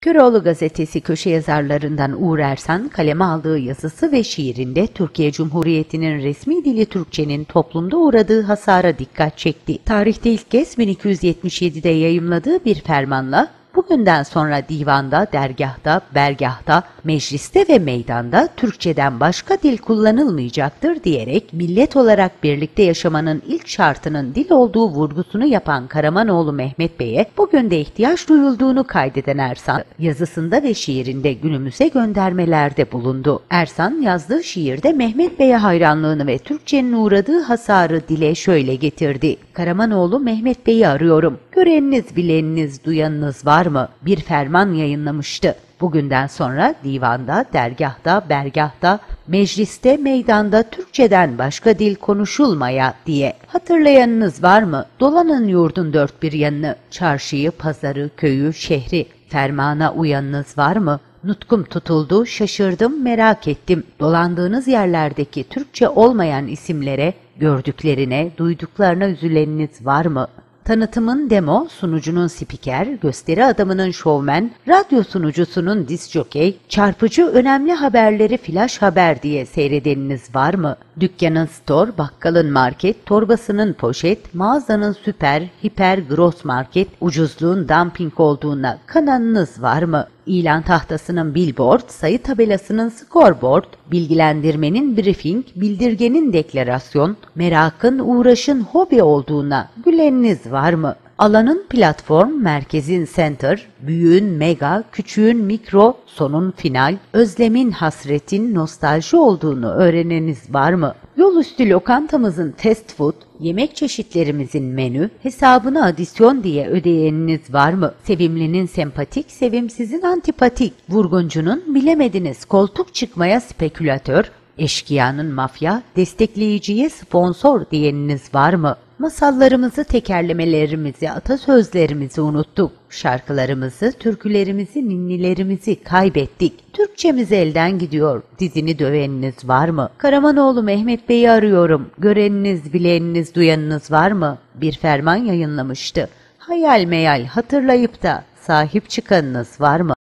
Köroğlu gazetesi köşe yazarlarından Uğur Ersan kaleme aldığı yazısı ve şiirinde Türkiye Cumhuriyeti'nin resmi dili Türkçenin toplumda uğradığı hasara dikkat çekti. Tarihte ilk kez 1277'de yayımladığı bir fermanla bugünden sonra divanda, dergahta, bergahta, mecliste ve meydanda Türkçeden başka dil kullanılmayacaktır diyerek millet olarak birlikte yaşamanın ilk şartının dil olduğu vurgusunu yapan Karamanoğlu Mehmet Bey'e bugün de ihtiyaç duyulduğunu kaydeden Ersan, yazısında ve şiirinde günümüze göndermelerde bulundu. Ersan yazdığı şiirde Mehmet Bey'e hayranlığını ve Türkçenin uğradığı hasarı dile şöyle getirdi. Karamanoğlu Mehmet Bey'i arıyorum. Göreniniz, bileniniz, duyanınız var mı? Bir ferman yayınlamıştı. Bugünden sonra divanda, dergahta, bergahta, mecliste, meydanda Türkçeden başka dil konuşulmaya diye. Hatırlayanınız var mı? Dolanın yurdun dört bir yanını, çarşıyı, pazarı, köyü, şehri. Fermana uyanınız var mı? Nutkum tutuldu, şaşırdım, merak ettim. Dolandığınız yerlerdeki Türkçe olmayan isimlere, gördüklerine, duyduklarına üzüleniniz var mı?'' Tanıtımın demo, sunucunun spiker, gösteri adamının şovmen, radyo sunucusunun disjokey, çarpıcı önemli haberleri flash haber diye seyredeniniz var mı? Dükkanın store, bakkalın market, torbasının poşet, mağazanın süper, hiper, gross market, ucuzluğun dumping olduğuna kananınız var mı? İlan tahtasının billboard, sayı tabelasının scoreboard, bilgilendirmenin briefing, bildirgenin deklarasyon, merakın, uğraşın hobi olduğuna güleniniz var mı? Alanın platform, merkezin center, büyüğün mega, küçüğün mikro, sonun final, özlemin hasretin nostalji olduğunu öğreneniz var mı? Yol üstü lokantamızın fast food, yemek çeşitlerimizin menü, hesabını adisyon diye ödeyeniniz var mı? Sevimlinin sempatik, sevimsizin antipatik, vurguncunun bilemediniz koltuk çıkmaya spekülatör, eşkıyanın mafya, destekleyiciye sponsor diyeniniz var mı? Masallarımızı, tekerlemelerimizi, atasözlerimizi unuttuk. Şarkılarımızı, türkülerimizi, ninnilerimizi kaybettik. Türkçemiz elden gidiyor. Dizini döveniniz var mı? Karamanoğlu Mehmet Bey'i arıyorum. Göreniniz, bileniniz, duyanınız var mı? Bir ferman yayınlamıştı. Hayal meyal hatırlayıp da sahip çıkanınız var mı?